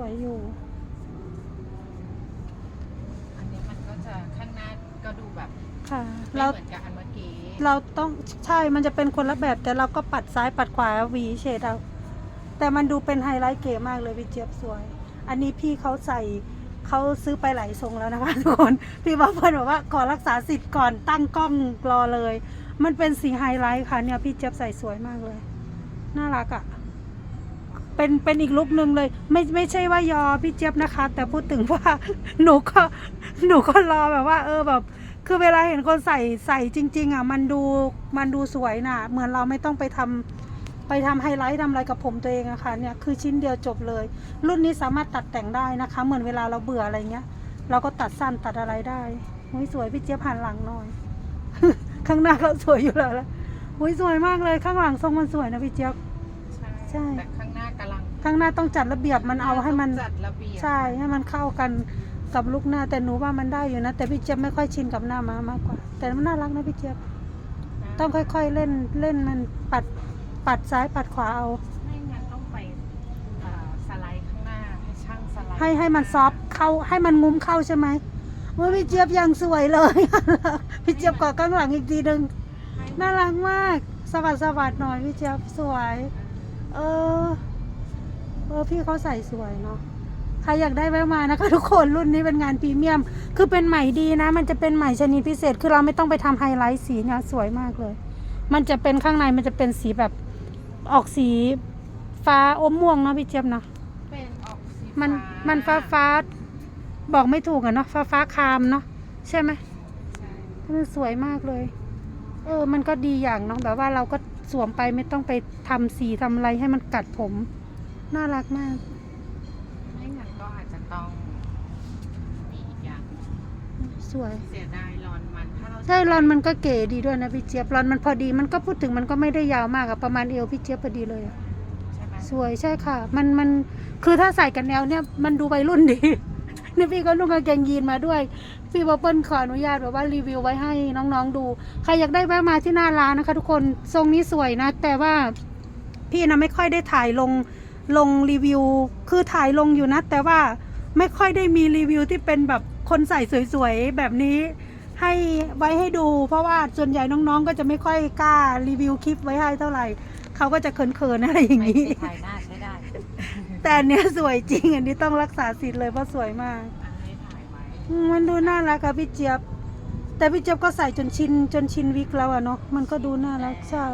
วยอยู่ อันนี้มันก็จะข้างหน้าก็ดูแบบค่ะ ไม่เราเหมือนกับอันเมื่อกี้เราต้องใช่มันจะเป็นคนละแบบ แต่เราก็ปัดซ้ายปัดขวาหวีเฉดเอาแต่มันดูเป็นไฮไลท์เก๋มากเลยพี่เจี๊ยบสวย อันนี้พี่เขาใส่เขาซื้อไปหลายทรงแล้วนะคะทุกคน พี่บอกเพื่อนบอกว่าขอรักษาสิทธิ์ก่อนตั้งกล้องรอเลย มันเป็นสีไฮไลท์ค่ะเนี่ยพี่เจี๊ยบใส่สวยมากเลย น่ารักอะ่ะ เป็นเป็นอีกลุคหนึ่งเลย ไม่ไม่ใช่ว่ายอพี่เจี๊ยบนะคะ แต่พูดถึงว่าหนูก็หนูก็รอแบบว่า เออแบบคือเวลาเห็นคนใส่ใส่จริง ๆ อะ มันดูมันดูสวยน่ะ เหมือนเราไม่ต้องไปทำไปทำไฮไลท์ทำอะไรกับผมตัวเองอะค่ะเนี่ยคือชิ้นเดียวจบเลย รุ่นนี้สามารถตัดแต่งได้นะคะ เหมือนเวลาเราเบื่ออะไรเงี้ย เราก็ตัดสั้นตัดอะไรได้หุยสวยพี่เจี๊ยบหันหลังหน่อย ข้างหน้าก็สวยอยู่แล้วละหุยสวยมากเลยข้างหลังทรงมันสวยนะพี่เจี๊ยบใช่ใช่แต่ ข้างหน้ากำลังข้างหน้าต้องจัดระเบียบมันเอาให้มันจัดระเบียบใช่ให้มันเข้ากันกับลุกหน้าแต่หนูว่ามันได้อยู่นะ แต่พี่เจี๊ยบไม่ค่อยชินกับหน้ามามากกว่า แต่มันน่ารักนะพี่เจี๊ยบนะต้องค่อยๆเล่นเล่นมันปัดปัดซ้ายปัดขวาเอาไม่งั้นต้องไปเอ่อสไลด์ข้างหน้าให้ช่างสไลด์ให้ให้มันซอฟต์เข้าให้มันงุ้มเข้าใช่ไหมว่าพี่เจี๊ยบยังสวยเลย พี่เจี๊ยบกอดข้างหลังอีกทีหนึ่งให้น่ารักมากสวัสดสวัสดหน่อยพี่เจี๊ยบสวย เออ เออพี่เขาใส่สวยเนาะใครอยากได้แวะมานะคะ ทุกคนรุ่นนี้เป็นงานพรีเมียม คือเป็นใหม่ดีนะ มันจะเป็นใหม่ชนิดพิเศษ คือเราไม่ต้องไปทำไฮไลท์สีเนี่ยสวยมากเลย มันจะเป็นข้างในมันจะเป็นสีแบบออกสีฟ้าอมม่วงเนาะพี่เจี๊ยบเนาะเป็นออกสีมันฟ้ามันฟ้าฟ้าบอกไม่ถูกอะเนาะฟ้าฟ้าคามเนาะใช่ไหมใช่มันสวยมากเลย เออ มันก็ดีอย่างเนาะแบบว่าเราก็สวมไปไม่ต้องไปทำสีทำอะไรให้มันกัดผม น่ารักมาก ไม่งั้นก็อาจจะต้องมีอีกอย่างสวย เสียดายรอนมันถ้าเราใช่รอนมันก็เก๋ดีด้วยนะพี่เจี๊ยบรอนมันพอดีมันก็พูดถึงมันก็ไม่ได้ยาวมากอะประมาณเอวพี่เจี๊ยบพอดีเลยอะใช่ไหมสวยใช่ค่ะ มันมันคือถ้าใส่กันแนวเนี่ยมันดูวัยรุ่นดี นี่พี่ก็นุ่งกางเกงยีนมาด้วย พี่บอเปิ้ลขออนุญาตแบบว่ารีวิวไว้ให้น้องๆดู ใครอยากได้แวะมาที่หน้าร้านนะคะ ทุกคนทรงนี้สวยนะ แต่ว่าพี่นะไม่ค่อยได้ถ่ายลง ลงรีวิว คือถ่ายลงอยู่นะ แต่ว่าไม่ค่อยได้มีรีวิวที่เป็นแบบคนใส่สวยๆ แบบนี้ ให้ไว้ให้ดู เพราะว่าส่วนใหญ่น้องๆ ก็จะไม่ค่อยกล้ารีวิวคลิปไว้ให้เท่าไหร่เขาก็จะเขินๆอะไรอย่างไม่นี้ใช่ถ่ายหน้าใช้ได้ แต่อันเนี้ยสวยจริง อันนี้ต้องรักษาสิทธิ์เลยเพราะสวยมากอันนี้ถ่ายไว้อืมมันดูน่ารักอะพี่เจี๊ยบ แต่พี่เจี๊ยบก็ใส่จนชินจนชินวิกแล้วอะเนาะมันก็ดูน่ารักใช่